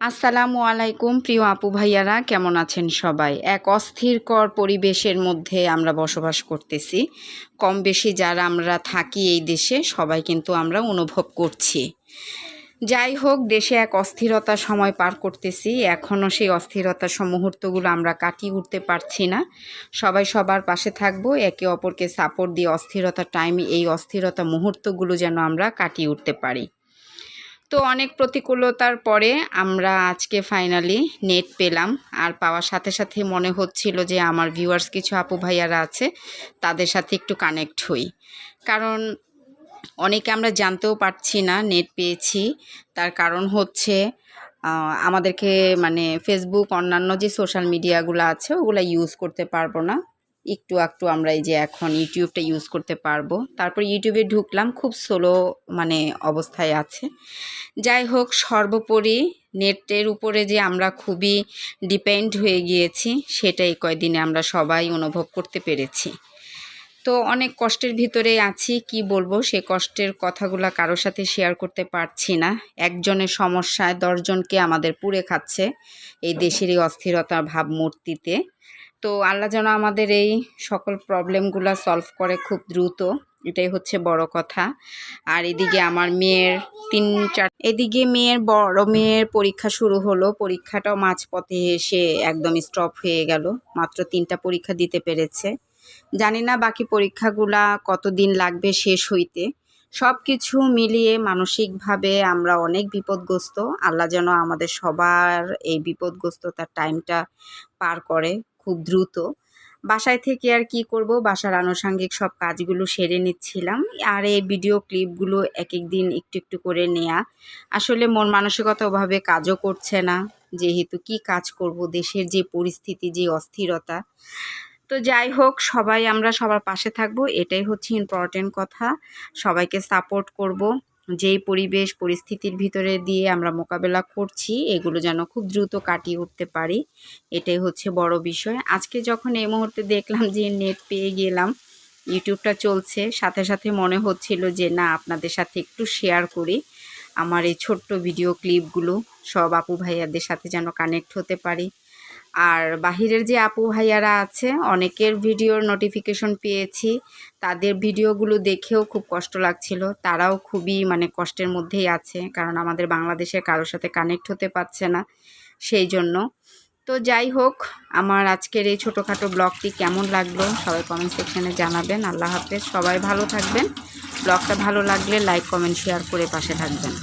আসসালামু আলাইকুম, প্রিয় আপু ভাইয়ারা, কেমন আছেন সবাই? এক অস্থিরকর পরিবেশের মধ্যে আমরা বসবাস করতেছি। কম বেশি যারা আমরা থাকি এই দেশে, সবাই কিন্তু আমরা অনুভব করছি। যাই হোক, দেশে এক অস্থিরতা সময় পার করতেছি। এখনও সেই অস্থিরতার মুহূর্তগুলো আমরা কাটিয়ে উঠতে পারছি না। সবাই সবার পাশে থাকব, একে অপরকে সাপোর্ট দিয়ে অস্থিরতার টাইমে এই অস্থিরতা মুহূর্তগুলো যেন আমরা কাটিয়ে উঠতে পারি। তো অনেক প্রতিকূলতার পরে আমরা আজকে ফাইনালি নেট পেলাম। আর পাওয়ার সাথে সাথে মনে হচ্ছিল যে আমার ভিউয়ার্স কিছু আপু ভাইয়ারা আছে, তাদের সাথে একটু কানেক্ট হই। কারণ অনেকে আমরা জানতেও পারছি না নেট পেয়েছি। তার কারণ হচ্ছে আমাদেরকে মানে ফেসবুক অন্যান্য যে সোশ্যাল মিডিয়াগুলো আছে, ওগুলো ইউজ করতে পারব না। একটু একটু আমরা এই যে এখন ইউটিউবটা ইউজ করতে পারব। তারপর ইউটিউবে ঢুকলাম, খুব স্লো মানে অবস্থায় আছে। যাই হোক, সর্বোপরি নেটের উপরে যে আমরা খুবই ডিপেন্ড হয়ে গিয়েছি, সেটাই কয়দিনে আমরা সবাই অনুভব করতে পেরেছি। তো অনেক কষ্টের ভিতরে আছি, কি বলব? সে কষ্টের কথাগুলো কারোর সাথে শেয়ার করতে পারছি না। একজনের সমস্যায় দশজনকে আমাদের পুড়ে খাচ্ছে এই দেশেরই এই অস্থিরতার ভাবমূর্তিতে। তো আল্লাহ যেন আমাদের এই সকল প্রবলেমগুলো সলভ করে খুব দ্রুত। এটাই হচ্ছে বড় কথা। আর এদিকে আমার মেয়ের তিন চার এদিকে মেয়ের বড় মেয়ের পরীক্ষা শুরু হলো। পরীক্ষাটাও মাঝপথে এসে একদম স্টপ হয়ে গেল। মাত্র তিনটা পরীক্ষা দিতে পেরেছে। জানি না বাকি পরীক্ষাগুলা কতদিন লাগবে শেষ হইতে। সব কিছু মিলিয়ে মানসিকভাবে আমরা অনেক বিপদগ্রস্ত। আল্লাহ যেন আমাদের সবার এই বিপদগ্রস্ততার টাইমটা পার করে। খুব দ্রুত। বাসায় থেকে আর কি করব? বাসার আনুষঙ্গিক সব কাজগুলো সেরে নিচ্ছিলাম। আর এই ভিডিও ক্লিপগুলো এক এক দিন একটু একটু করে নেয়া। আসলে মন মানসিকতা ওভাবে কাজও করছে না। যেহেতু কি কাজ করব? দেশের যে পরিস্থিতি, যে অস্থিরতা। তো যাই হোক, সবাই আমরা সবার পাশে থাকব। এটাই হচ্ছে ইম্পর্টেন্ট কথা। সবাইকে সাপোর্ট করব। যেই পরিবেশ, পরিস্থিতির ভিতরে দিয়ে আমরা মোকাবেলা করছি, এগুলো যেন খুব দ্রুত কাটিয়ে উঠতে পারি, এটাই হচ্ছে বড় বিষয়। আজকে যখন এই মুহূর্তে দেখলাম যে নেট পেয়ে গেলাম, ইউটিউবটা চলছে, সাথে সাথে মনে হচ্ছিল যে না, আপনাদের সাথে একটু শেয়ার করি। আমার এই ছোট্ট ভিডিও ক্লিপগুলো সব আপু ভাইয়াদের সাথে যেন কানেক্ট হতে পারি। আর বাহিরের যে আপু ভাইয়ারা আছে, অনেকের ভিডিওর নোটিফিকেশন পেয়েছি। তাদের ভিডিওগুলো দেখেও খুব কষ্ট লাগছিল। তারাও খুবই মানে কষ্টের মধ্যেই আছে, কারণ আমাদের বাংলাদেশের কারোর সাথে কানেক্ট হতে পারছে না সেই জন্য। তো যাই হোক, আমার আজকের এই ছোটোখাটো ব্লগটি কেমন লাগল সবাই কমেন্ট সেকশানে জানাবেন। আল্লাহ হাফেজ, সবাই ভালো থাকবেন। ব্লগটা ভালো লাগলে লাইক কমেন্ট শেয়ার করে পাশে থাকবেন।